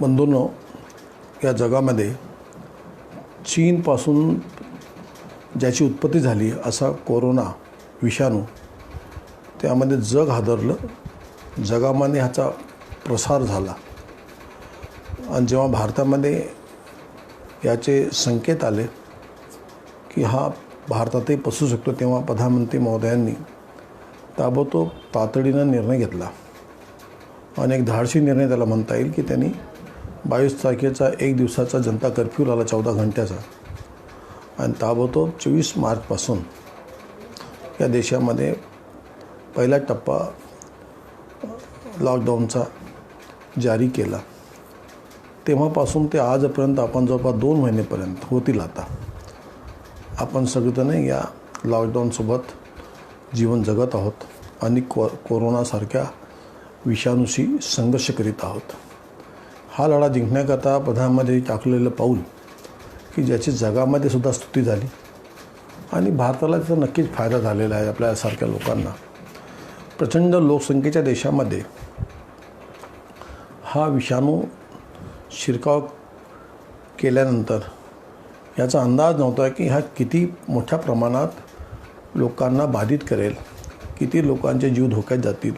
बंधूंनो या जगामध्ये चीनपासून ज्याची उत्पत्ती झाली असा कोरोना विषाणू त्यामध्ये जग हादरलं जगामध्ये ह्याचा प्रसार झाला. आणि जेव्हा भारतामध्ये याचे संकेत आले की हा भारतातही पसरू शकतो तेव्हा प्रधानमंत्री महोदयांनी ताबडतोब तातडीनं निर्णय घेतला. आणि एक निर्णय त्याला म्हणता येईल की त्यांनी बावीस तारखेचा एक दिवसाचा जनता कर्फ्यू लावला चौदा घंट्याचा. आणि ताबडतोब चोवीस मार्चपासून या देशामध्ये पहिला टप्पा लॉकडाऊनचा जारी केला. तेव्हापासून ते आजपर्यंत आपण जवळपास दोन महिनेपर्यंत होतील आता. आपण सगळेजण या लॉकडाऊनसोबत जीवन जगत आहोत आणि को कोरोनासारख्या विषाणूशी संघर्ष करीत आहोत. हा लढा जिंकण्याकरता प्रधानमंत्री टाकलेलं पाऊल की ज्याची जगामध्ये सुद्धा स्तुती झाली. आणि भारताला त्याचा नक्कीच फायदा झालेला आहे आपल्यासारख्या लोकांना. प्रचंड लोकसंख्येच्या देशामध्ये हा विषाणू शिरकाव केल्यानंतर याचा अंदाज नव्हता की हा किती मोठ्या प्रमाणात लोकांना बाधित करेल किती लोकांचे जीव धोक्यात जातील.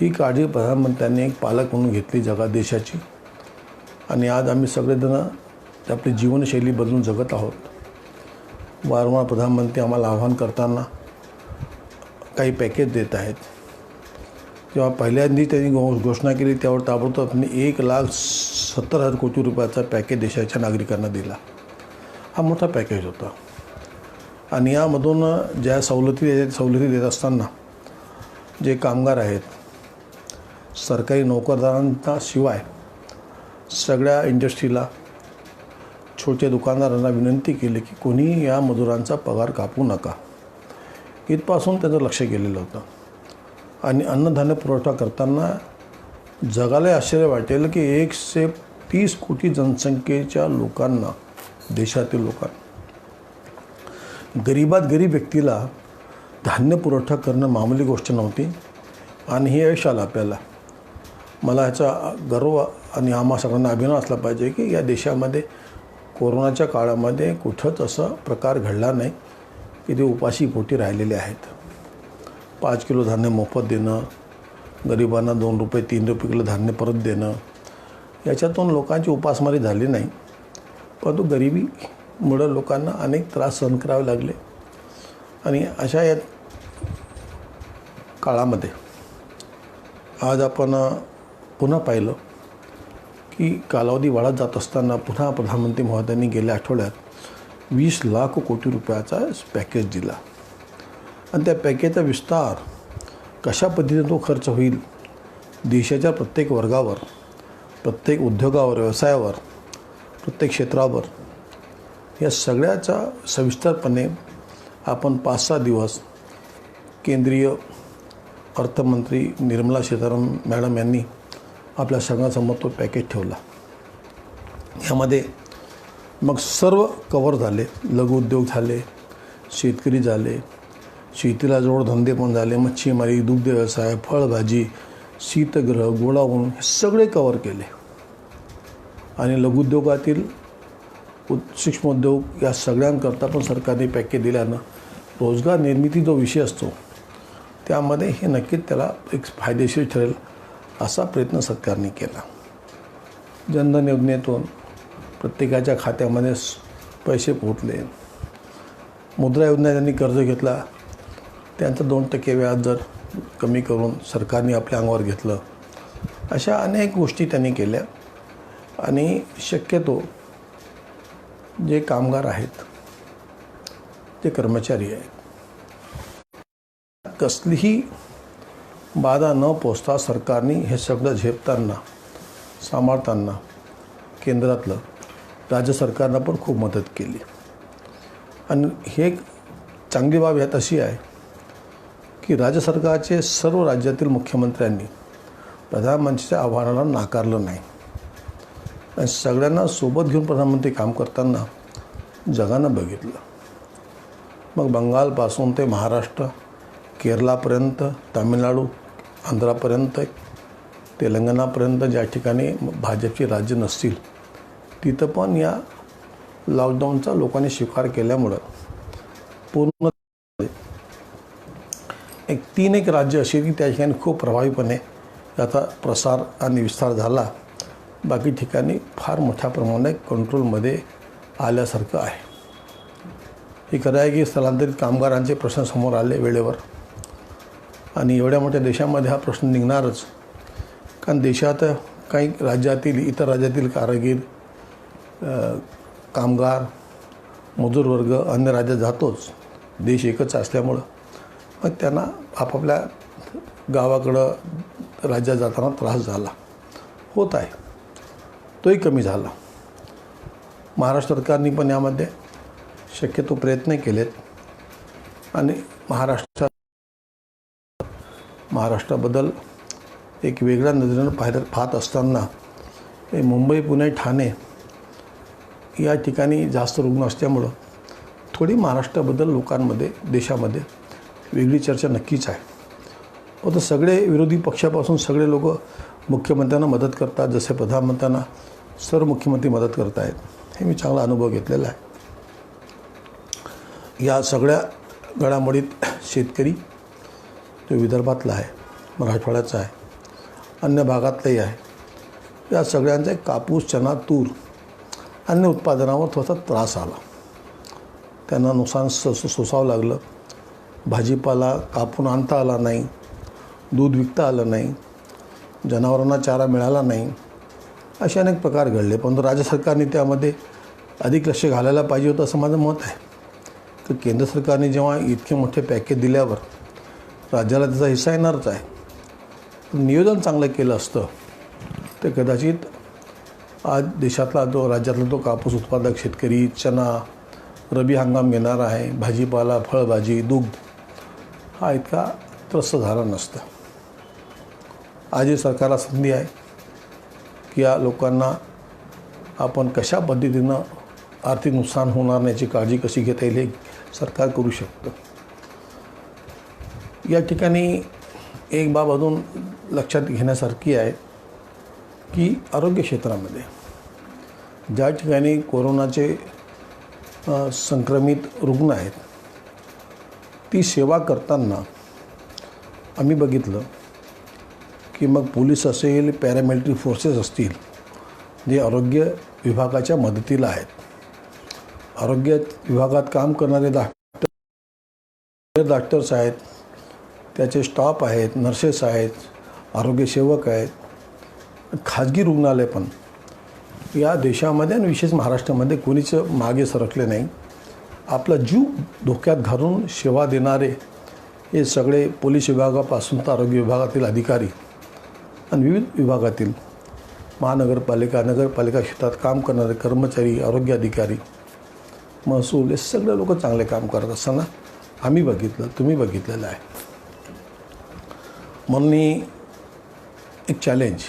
ही काळजी प्रधानमंत्र्यांनी एक पालक म्हणून घेतली जगा देशाची. आणि आज आम्ही सगळेजणं आपली जीवनशैली बदलून जगत आहोत. वारंवार प्रधानमंत्री आम्हाला आव्हान करताना काही पॅकेज देत आहेत. जेव्हा पहिल्यांदी त्यांनी घो घोषणा केली त्यावर ताबडतोब त्यांनी एक लाख सत्तर हजार कोटी रुपयाचा पॅकेज देशाच्या नागरिकांना दिला. हा मोठा पॅकेज होता. आणि यामधून ज्या सवलती सवलती देत असताना जे कामगार आहेत सरकारी नोकरदारांना शिवाय सगळ्या इंडस्ट्रीला छोट्या दुकानदारांना विनंती केली की कोणीही या मजुरांचा पगार कापू नका. इथपासून त्याचं लक्ष गेलेलं होतं. आणि अन्नधान्य पुरवठा करताना जगाला आश्चर्य वाटेल की एकशे तीस कोटी जनसंख्येच्या लोकांना देशातील लोकांना गरीबात गरीब व्यक्तीला धान्य पुरवठा करणं मामूली गोष्ट नव्हती. आणि हे यश आलं आपल्याला. मला ह्याचा गर्व आणि आम्हा सगळ्यांना अभिमान असला पाहिजे की या देशामध्ये कोरोनाच्या काळामध्ये कुठंच असा प्रकार घडला नाही की ते उपाशी पोटी राहिलेले आहेत. पाच किलो धान्य मोफत देणं गरिबांना दोन रुपये तीन रुपये किलो धान्य परत देणं याच्यातून लोकांची उपासमारी झाली नाही. परंतु गरिबीमुळं लोकांना अनेक त्रास सहन करावे लागले. आणि अशा या काळामध्ये आज आपण पुन्हा पाहिलं की कालावधी वाढत जात असताना पुन्हा प्रधानमंत्री महोदयांनी गेल्या आठवड्यात वीस लाख कोटी रुपयाचा पॅकेज दिला. आणि त्या पॅकेजचा विस्तार कशा पद्धतीने तो खर्च होईल देशाच्या प्रत्येक वर्गावर प्रत्येक उद्योगावर व्यवसायावर प्रत्येक क्षेत्रावर या सगळ्याचा सविस्तरपणे आपण पाच सहा दिवस केंद्रीय अर्थमंत्री निर्मला सीतारामन मॅडम यांनी आपल्या सगळ्यांसमोर तो पॅकेज ठेवला. यामध्ये मग सर्व कवर झाले. लघुउद्योग झाले शेतकरी झाले शेतीला जोडधंदे पण झाले. मच्छीमारी दुग्ध व्यवसाय फळभाजी शीतगृह गोडाऊन हे सगळे कवर केले. आणि लघुउद्योगातील सूक्ष्म सूक्ष्मोद्योग या सगळ्यांकरता पण सरकारने पॅकेज दिल्यानं रोजगार निर्मिती जो विषय असतो त्यामध्ये हे नक्कीच त्याला एक फायदेशीर ठरेल. असा प्रयत्न सरकारने केला. जनधन योजनेतून प्रत्येकाच्या खात्यामध्ये पैसे पोहोचले. मुद्रा योजना ज्यांनी कर्ज घेतला त्यांचं दोन टक्के व्याज दर कमी करून सरकारने आपल्या अंगावर घेतलं अशा अनेक गोष्टी त्यांनी केल्या. आणि शक्यतो जे कामगार आहेत ते कर्मचारी आहेत कसलीही बाधा न पोचता सरकारने हे सगळं झेपताना सांभाळताना केंद्रातलं राज्य सरकारनं पण खूप मदत केली. आणि हे एक चांगली बाब यात अशी आहे की राज्य सरकारचे सर्व राज्यातील मुख्यमंत्र्यांनी प्रधानमंत्रीच्या आव्हानाला नाकारलं नाही. आणि सगळ्यांना सोबत घेऊन प्रधानमंत्री काम करताना जगानं बघितलं. मग बंगालपासून ते महाराष्ट्र केरलापर्यंत तामिळनाडू आंध्रापर्यंत तेलंगणापर्यंत ज्या ठिकाणी भाजपची राज्य नसतील तिथं पण या लॉकडाऊनचा लोकांनी स्वीकार केल्यामुळं पूर्ण एक तीन एक राज्य अशी की त्या ठिकाणी खूप प्रभावीपणे याचा प्रसार आणि विस्तार झाला. बाकी ठिकाणी फार मोठ्या प्रमाणात कंट्रोलमध्ये आल्यासारखं आहे. हे खरं आहे की स्थलांतरित कामगारांचे प्रश्न समोर आले वेळेवर. आणि एवढ्या मोठ्या देशामध्ये हा प्रश्न निघणारच. कारण देशात काही राज्यातील इतर राज्यातील कारागीर कामगार मजूर वर्ग अन्य राज्यात जातोच. देश एकच असल्यामुळं. मग त्यांना आपापल्या गावाकडं राज्यात जाताना त्रास झाला. होत आहे. तोही कमी झाला. महाराष्ट्र सरकारने पण यामध्ये शक्यतो प्रयत्न केलेत. आणि महाराष्ट्रात महाराष्ट्राबद्दल एक वेगळ्या नजरेनं पाहत पाहत असताना हे मुंबई पुणे ठाणे या ठिकाणी जास्त रुग्ण असल्यामुळं थोडी महाराष्ट्राबद्दल लोकांमध्ये देशामध्ये वेगळी चर्चा नक्कीच आहे. हो तर सगळे विरोधी पक्षापासून सगळे लोक मुख्यमंत्र्यांना मदत करतात जसे प्रधानमंत्र्यांना सर्व मुख्यमंत्री मदत करत आहेत हे मी चांगला अनुभव घेतलेला आहे. या सगळ्या घडामोडीत शेतकरी तो विदर्भातला आहे मराठवाड्याचा आहे अन्य भागातलाही आहे. या सगळ्यांचे कापूस चना तूर अन्य उत्पादनावर थोडासा त्रास आला. त्यांना नुकसान स स- सोसावं लागलं. भाजीपाला कापून आणता आला नाही दूध विकता आलं नाही जनावरांना चारा मिळाला नाही असे अनेक प्रकार घडले. परंतु राज्य सरकारने त्यामध्ये अधिक लक्ष घालायला पाहिजे होतं असं माझं मत आहे. तर केंद्र सरकारने जेव्हा इतके मोठे पॅकेज दिल्यावर राज्याला त्याचा हिस्सा येणारच आहे. नियोजन चांगलं केलं असतं. तर कदाचित आज देशातला जो राज्यातला तो कापूस उत्पादक शेतकरी चना रबी हंगाम घेणार आहे भाजीपाला फळभाजी दुग्ध हा इतका त्रस्त झाला नसता. आजही सरकारला संधी आहे की या लोकांना आपण कशा पद्धतीनं आर्थिक नुकसान होणार नाही याची काळजी कशी घेता येईल हे सरकार करू शकतं. या ठिकाणी एक बाब अजून लक्षात घेण्यासारखी आहे की आरोग्य क्षेत्रामध्ये ज्या ठिकाणी कोरोनाचे संक्रमित रुग्ण आहेत ती सेवा करताना आम्ही बघितलं की मग पोलीस असेल पॅरामिलिटरी फोर्सेस असतील जे आरोग्य विभागाच्या मदतीला आहेत. आरोग्य विभागात काम करणारे डॉक्टर डॉक्टर्स आहेत त्याचे स्टाफ आहेत नर्सेस आहेत आरोग्यसेवक आहेत खाजगी रुग्णालय पण. या देशामध्ये आणि विशेष महाराष्ट्रामध्ये कोणीच मागे सरकले नाही. आपला जीव धोक्यात घालून सेवा देणारे हे सगळे पोलीस विभागापासून तर आरोग्य विभागातील अधिकारी आणि विविध विभागातील महानगरपालिका नगरपालिका क्षेत्रात काम करणारे कर्मचारी आरोग्य अधिकारी महसूल हे सगळे लोक चांगले काम करत असताना आम्ही बघितलं तुम्ही बघितलेलं आहे. म्हणून मी एक चॅलेंज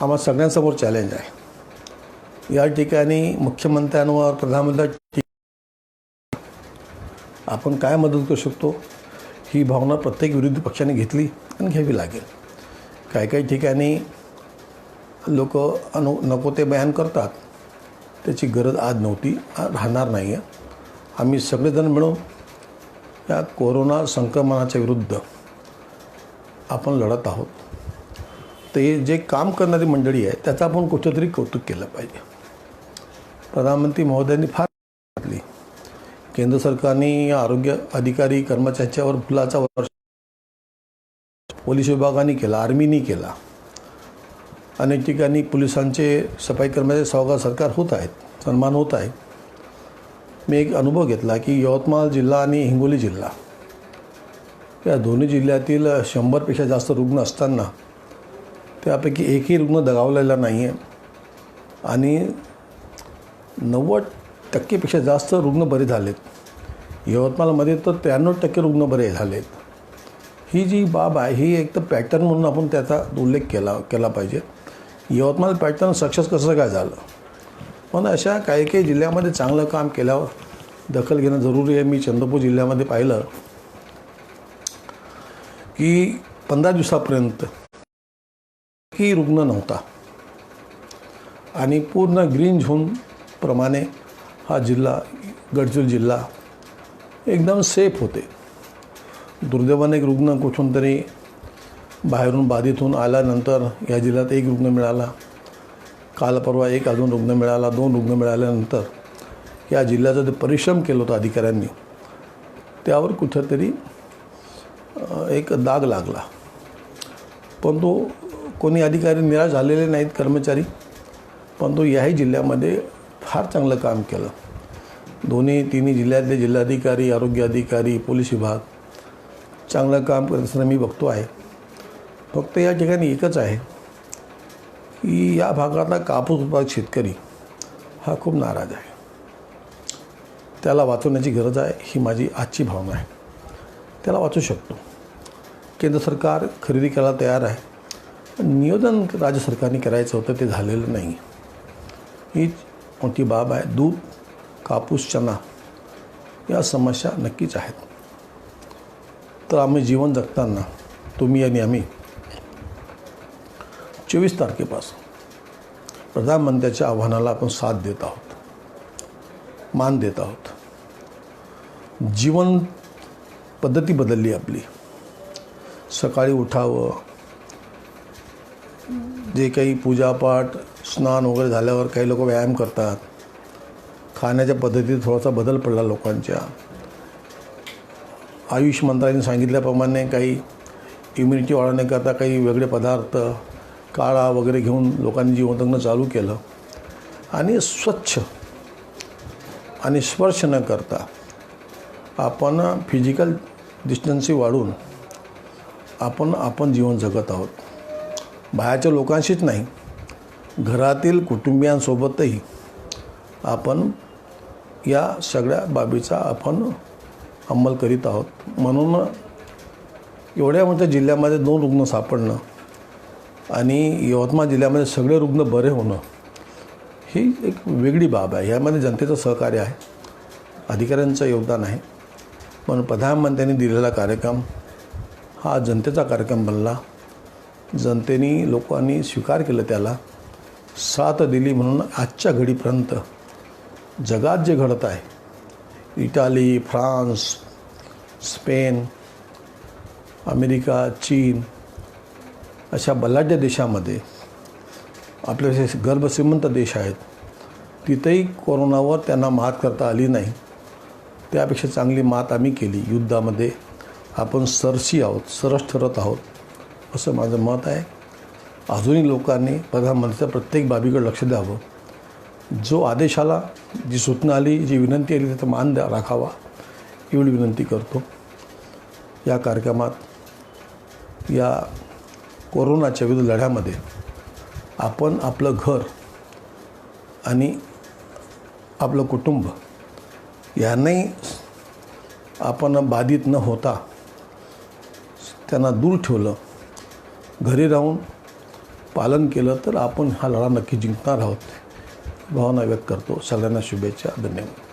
आम्हा सगळ्यांसमोर चॅलेंज आहे. या ठिकाणी मुख्यमंत्र्यांवर प्रधानमंत्री आपण काय मदत करू शकतो? ही भावना प्रत्येक विरोधी पक्षाने घेतली आणि घ्यावी लागेल. काही काही ठिकाणी लोक अनु नको ते बयान करतात. त्याची गरज आज नव्हती राहणार नाही आहे आम्ही सगळेजण मिळून या कोरोना संक्रमणाच्या विरुद्ध आपण लढत आहोत. ते जे काम करणारी मंडळी आहे त्याचं आपण कुठंतरी कौतुक केलं पाहिजे. प्रधानमंत्री महोदयांनी फार घातली केंद्र सरकारने आरोग्य अधिकारी कर्मचाऱ्यांच्यावर फुलाचा वर्ष पोलीस विभागाने केला आर्मीनी केला. अनेक ठिकाणी पोलिसांचे सफाई कर्मचारी सहकार सरकार होत आहेत सन्मान होत आहे मी एक अनुभव घेतला की यवतमाळ जिल्हा आणि हिंगोली जिल्हा या दोन्ही जिल्ह्यातील शंभरपेक्षा जास्त रुग्ण असताना त्यापैकी एकही रुग्ण दगावलेला नाही आहे आणि नव्वद टक्केपेक्षा जास्त रुग्ण बरे झालेत. यवतमाळमध्ये तर त्र्याण्णव टक्के रुग्ण बरे झालेत. ही जी बाब आहे ही एक तर पॅटर्न म्हणून आपण त्याचा उल्लेख केला केला पाहिजे. यवतमाळ पॅटर्न सक्सेस कसं काय झालं? पण अशा काही काही जिल्ह्यामध्ये चांगलं काम केल्यावर दखल घेणं जरुरी आहे. मी चंद्रपूर जिल्ह्यामध्ये पाहिलं. की पंधरा दिवसापर्यंत की रुग्ण नव्हता. आणि पूर्ण ग्रीन झोनप्रमाणे हा जिल्हा गडचिरोली जिल्हा एकदम सेफ होते. दुर्दैवाने एक रुग्ण कुठून तरी बाहेरून बाधित होऊन आल्यानंतर या जिल्ह्यात एक रुग्ण मिळाला. काल परवा एक अजून रुग्ण मिळाला दोन रुग्ण मिळाल्यानंतर या जिल्ह्याचा जे परिश्रम केलं होतं अधिकाऱ्यांनी त्यावर कुठंतरी एक दाग लागला. पण तो कोणी अधिकारी निराश झालेले नाहीत कर्मचारी. पण तो याही जिल्ह्यामध्ये फार चांगलं काम केलं. दोन्ही तिन्ही जिल्ह्यातले जिल्हाधिकारी आरोग्य अधिकारी पोलीस विभाग चांगलं काम करत असताना मी बघतो आहे. फक्त या ठिकाणी एकच आहे की या भागातला कापूस उत्पादक शेतकरी हा खूप नाराज आहे. त्याला वाचवण्याची गरज आहे ही माझी आजची भावना आहे. त्याला वाचू शकतो. केंद्र सरकार खरेदी करायला तयार आहे. पण नियोजन राज्य सरकारने करायचं होतं ते झालेलं नाही. हीच मोठी बाब आहे. दूध कापूस चना या समस्या नक्कीच आहेत. तर आम्ही जीवन जगताना तुम्ही आणि आम्ही चोवीस तारखेपासून प्रधानमंत्र्याच्या आव्हानाला आपण साथ देत आहोत. मान देत आहोत. जीवन पद्धती बदलली आपली. सकाळी उठावं. जे काही पूजापाठ स्नान वगैरे झाल्यावर काही लोक व्यायाम करतात. खाण्याच्या पद्धतीत थोडासा बदल पडला लोकांच्या. आयुष मंत्रालयाने सांगितल्याप्रमाणे काही इम्युनिटी वाढवण्याकरता काही वेगळे पदार्थ काळा वगैरे घेऊन लोकांनी जीवन चालू केलं. आणि स्वच्छ आणि स्पर्श न करता आपण फिजिकल डिस्टन्सी वाढून आपण आपण जीवन जगत आहोत. बाहेरच्या लोकांशीच नाही. घरातील कुटुंबियांसोबतही आपण या सगळ्या बाबीचा आपण अंमल करीत आहोत. म्हणून एवढ्या मोठ्या जिल्ह्यामध्ये दोन रुग्ण सापडणं आणि यवतमाळ जिल्ह्यामध्ये सगळे रुग्ण बरे होणं ही एक वेगळी बाब आहे. यामध्ये जनतेचं सहकार्य आहे. अधिकाऱ्यांचं योगदान आहे. पण प्रधानमंत्र्यांनी दिलेला कार्यक्रम हा जनतेचा कार्यक्रम बनला. जनतेने लोकांनी स्वीकार केलं त्याला. साथ दिली म्हणून आजच्या घडीपर्यंत जगात जे घडत आहे इटाली फ्रान्स स्पेन अमेरिका चीन अशा बलाढ्य देशामध्ये आपले जे गर्भश्रीमंत देश आहेत तिथेही कोरोनावर त्यांना मात करता आली नाही. त्यापेक्षा चांगली मात आम्ही केली युद्धामध्ये. आपण सरशी आहोत सरस ठरत आहोत असं माझं मत आहे. अजूनही लोकांनी प्रधानमंत्र्यांच्या प्रत्येक बाबीकडे लक्ष द्यावं. जो आदेश आला जी सूचना आली जी विनंती आली त्याचा मान द्या राखावा. एवढी विनंती करतो. या कार्यक्रमात या कोरोनाच्या विरुद्ध लढ्यामध्ये आपण आपलं घर आणि आपलं कुटुंब यांनाही आपण बाधित न होता त्यांना दूर ठेवलं घरी राहून पालन केलं तर आपण हा लढा नक्की जिंकणार आहोत. भावना व्यक्त करतो. सगळ्यांना शुभेच्छा. धन्यवाद.